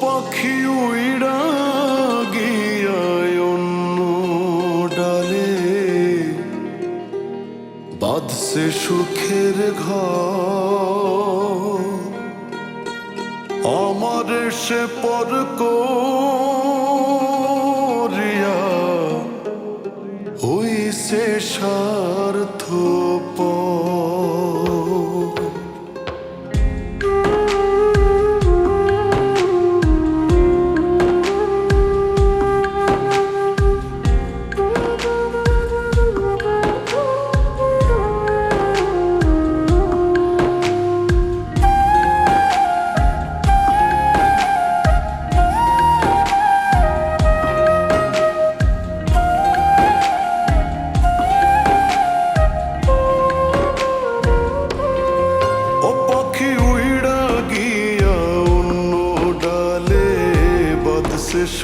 পাখি উইড়া গিয়ায় অন্য ডালে। বাঁধছে সুখের ঘর। আমার সে পর করিয়া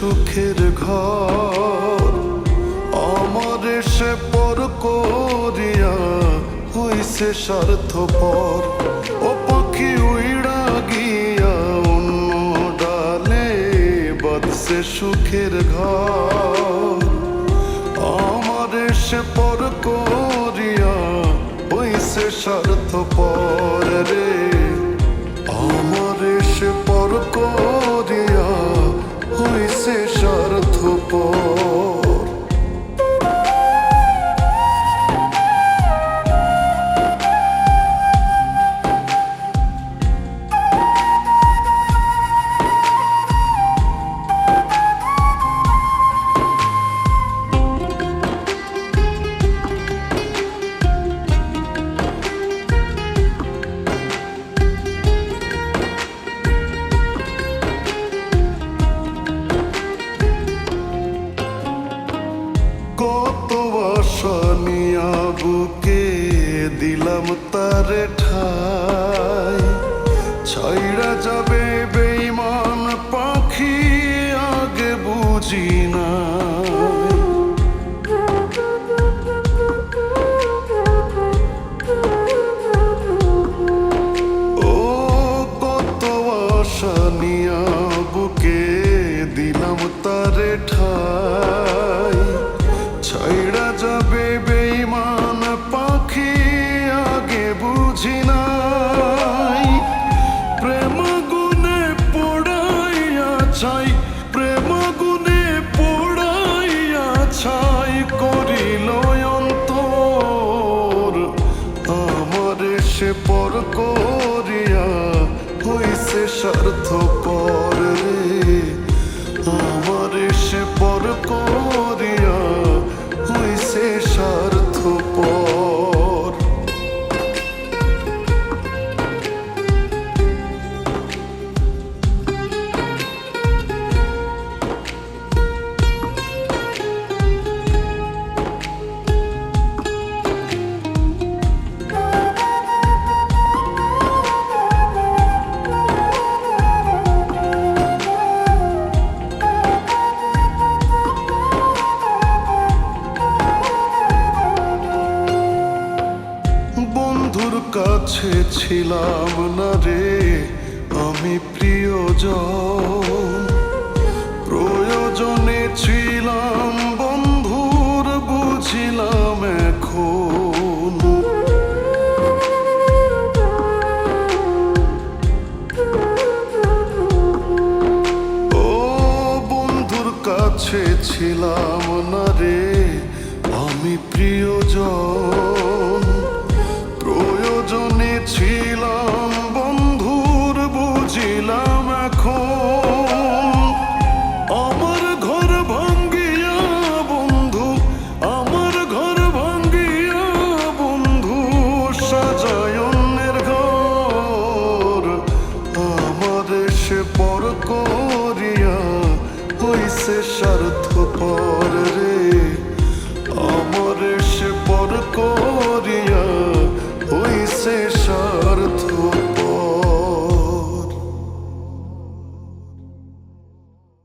সুখের ঘর আমার সে পর করিয়া হইছে স্বার্থপর। ও পাখি উইড়া গিয়া অন্য ডালে বাদছে সুখের ঘর। আমার সে পর করিয়া হইছে স্বার্থ পর রে। আমার সে পর করিয়া হইছে আশা নিয়া বুকে দিলাম তারে ঠাই ছাইরা যাবে বেইমান পাখি আগে বুঝি না ও কত আশা নিয়া বুকে দিলাম তারে ঠাই পর করিয়া হইছে স্বার্থ পর আমার সে পর করিয়া কাছে ছিলাম না রে, আমি প্রিয়জন। প্রয়োজনে ছিলাম, বন্ধুর বুঝিলাম এখন। ও বন্ধুর কাছে ছিলাম না রে, আমি প্রিয়জন। ছিলাম বন্ধুর বুঝিলাম এখন। আমার ঘর ভাঙ্গিয়া বন্ধু, আমার ঘর ভাঙ্গিয়া বন্ধু, সাজায়নের ঘর। আমার সে পর করিয়া হইছে স্বার্থপর রে।